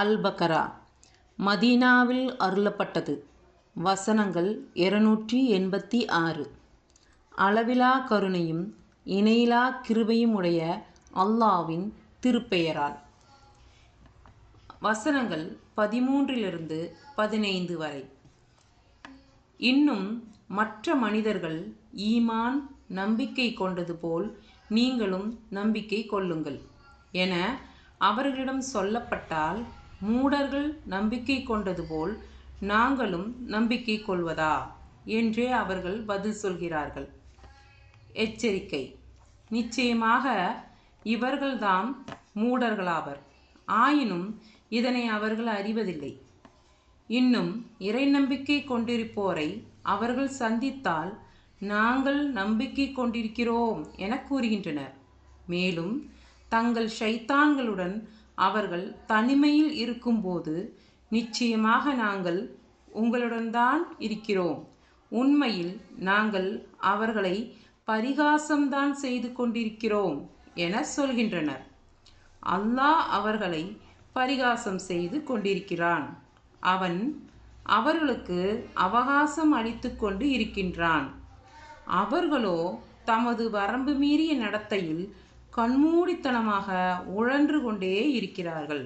அல் மதீனாவில் அருளப்பட்டது. வசனங்கள் இருநூற்றி எண்பத்தி ஆறு. அளவிலா கருணையும் இணையிலா கிருபையும் உடைய அல்லாவின் திருப்பெயரால். வசனங்கள் பதிமூன்றிலிருந்து பதினைந்து வரை. இன்னும் மற்ற மனிதர்கள் ஈமான் நம்பிக்கை கொண்டது போல் நீங்களும் நம்பிக்கை கொள்ளுங்கள் என அவர்களிடம் சொல்லப்பட்டால் மூடர்கள் நம்பிக்கை கொண்டது போல் நாங்களும் நம்பிக்கை கொள்வதா? என்றே அவர்கள் பதில் சொல்கிறார்கள். எச்சரிக்கை. நிச்சயமாக இவர்கள்தாம் மூடர்களாவர். ஆயினும் இதனை அவர்கள் அறிவதில்லை. இன்னும் இறை நம்பிக்கை கொண்டிருப்போரை அவர்கள் சந்தித்தால் நாங்கள் நம்பிக்கை கொண்டிருக்கிறோம் என கூறுகின்றனர். மேலும் தங்கள் ஷைத்தான்களுடன் அவர்கள் தனிமையில் இருக்கும்போது நிச்சயமாக நாங்கள் உங்களுடன் தான் இருக்கிறோம். உண்மையில் நாங்கள் அவர்களை பரிகாசம்தான் செய்து கொண்டிருக்கிறோம் என சொல்கின்றனர். அல்லாஹ் அவர்களை பரிகாசம் செய்து கொண்டிருக்கிறான். அவன் அவர்களுக்கு அவகாசம் அளித்து கொண்டு இருக்கின்றான். அவர்களோ தமது வரம்பு மீறிய நடத்தையில் கண்மூடித்தனமாக உழன்று கொண்டே இருக்கிறார்கள்.